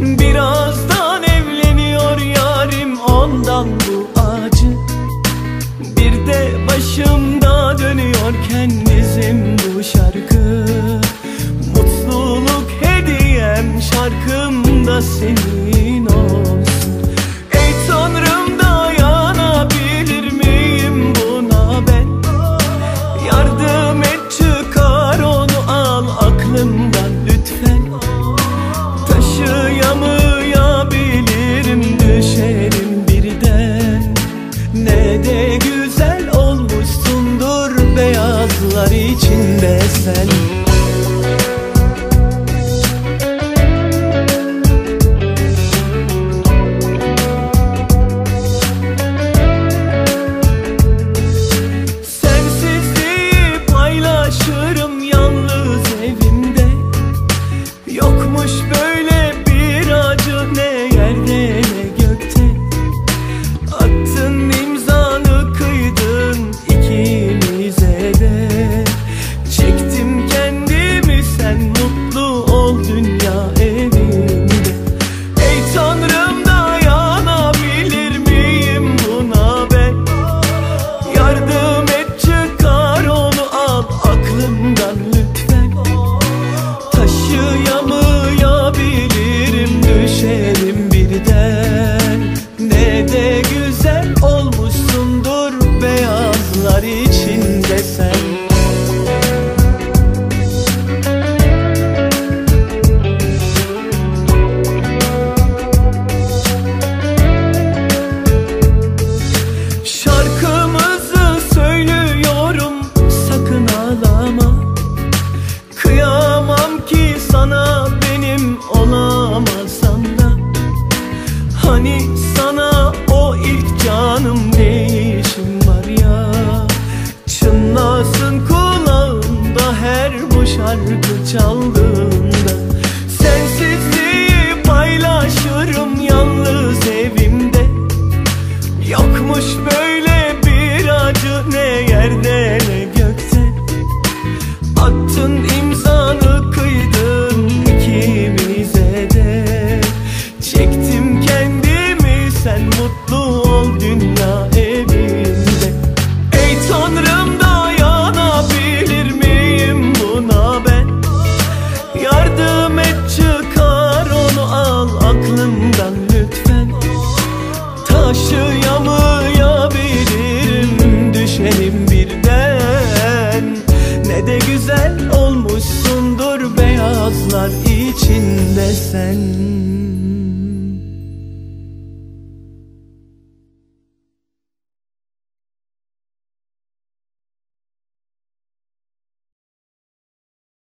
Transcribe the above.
Birazdan evleniyor yarim ondan bu acı. Bir de başımda dönüyorken bizim bu şarkı. Mutluluk hediyem şarkımda senin beyazlar içinde sen Yeah. Hani sana o ilk canım değil. Rüyalar içinde sen.